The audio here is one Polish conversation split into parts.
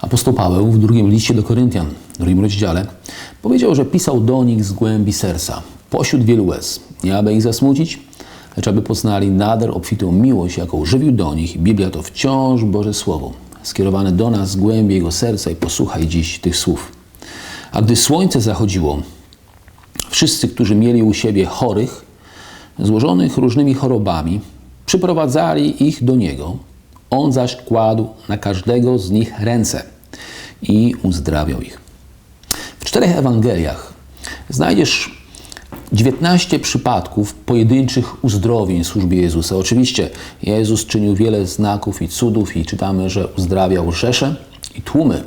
Apostoł Paweł w drugim liście do Koryntian, w drugim rozdziale, powiedział, że pisał do nich z głębi serca, pośród wielu łez, nie aby ich zasmucić, lecz aby poznali nader obfitą miłość, jaką żywił do nich. Biblia to wciąż Boże Słowo, skierowane do nas z głębi Jego serca i posłuchaj dziś tych słów. A gdy słońce zachodziło, wszyscy, którzy mieli u siebie chorych, złożonych różnymi chorobami, przyprowadzali ich do Niego. On zaś kładł na każdego z nich ręce i uzdrawiał ich. W czterech Ewangeliach znajdziesz 19 przypadków pojedynczych uzdrowień w służbie Jezusa. Oczywiście Jezus czynił wiele znaków i cudów i czytamy, że uzdrawiał rzesze i tłumy.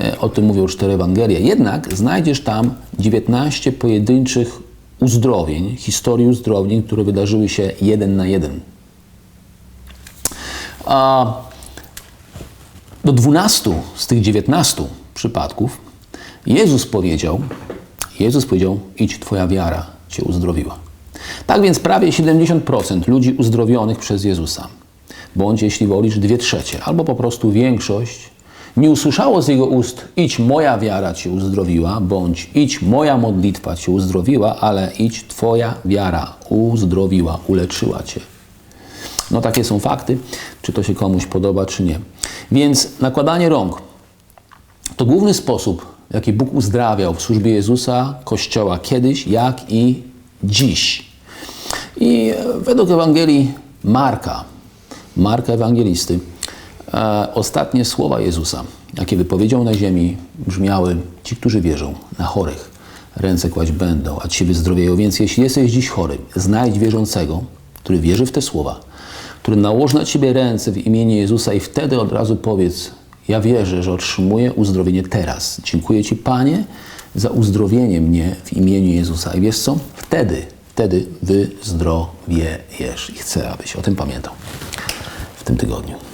E, O tym mówią cztery Ewangelie. Jednak znajdziesz tam 19 pojedynczych uzdrowień, historii uzdrowień, które wydarzyły się jeden na jeden. Do 12 z tych 19 przypadków Jezus powiedział, Jezus powiedział, idź, twoja wiara cię uzdrowiła. Tak więc prawie 70% ludzi uzdrowionych przez Jezusa, bądź jeśli wolisz dwie trzecie, albo po prostu większość, nie usłyszało z Jego ust, idź, moja wiara cię uzdrowiła, bądź idź, moja modlitwa cię uzdrowiła, ale idź, twoja wiara uzdrowiła, uleczyła cię. No takie są fakty, czy to się komuś podoba, czy nie. Więc nakładanie rąk to główny sposób, w jaki Bóg uzdrawiał w służbie Jezusa, Kościoła kiedyś, jak i dziś. I według Ewangelii Marka, Marka Ewangelisty, e, ostatnie słowa Jezusa, jakie wypowiedział na ziemi, brzmiały: Ci, którzy wierzą, na chorych ręce kłaść będą, a ci wyzdrowieją. Więc jeśli jesteś dziś chory, znajdź wierzącego, który wierzy w te słowa, który nałoży na ciebie ręce w imieniu Jezusa i wtedy od razu powiedz: Ja wierzę, że otrzymuję uzdrowienie teraz. Dziękuję Ci, Panie, za uzdrowienie mnie w imieniu Jezusa. I wiesz co? Wtedy, wtedy wyzdrowiejesz. I chcę, abyś o tym pamiętał w tym tygodniu.